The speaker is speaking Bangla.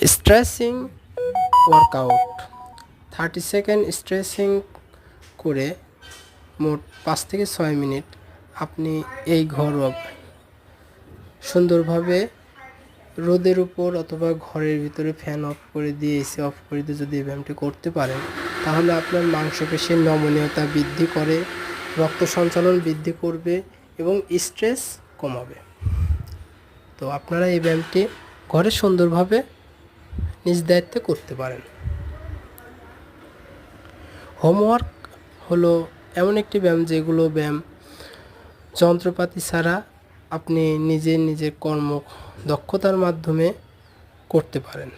Stretching workout. Thirty second stretching করে মোট পাঁচ থেকে ছয় মিনিট আপনি এই ঘরোয়া সুন্দরভাবে রোদের উপর অথবা ঘরের ভিতরে ফ্যান অফ করে দিয়ে এসি অফ করে দিয়ে যদি এই ব্যায়ামটি করতে পারেন, তাহলে আপনার মাংসপেশির নমনীয়তা বৃদ্ধি করে, রক্ত সঞ্চালন বৃদ্ধি করবে এবং স্ট্রেস কমাবে। তো আপনারা এই ব্যায়ামটি ঘরে সুন্দরভাবে নিজ দায়িত্বে করতে পারেন। হোমওয়ার্ক হলো এমন একটি ব্যায়াম যেগুলো ব্যায়াম যন্ত্রপাতি ছাড়া আপনি নিজে নিজের কর্ম দক্ষতার মাধ্যমে করতে পারেন।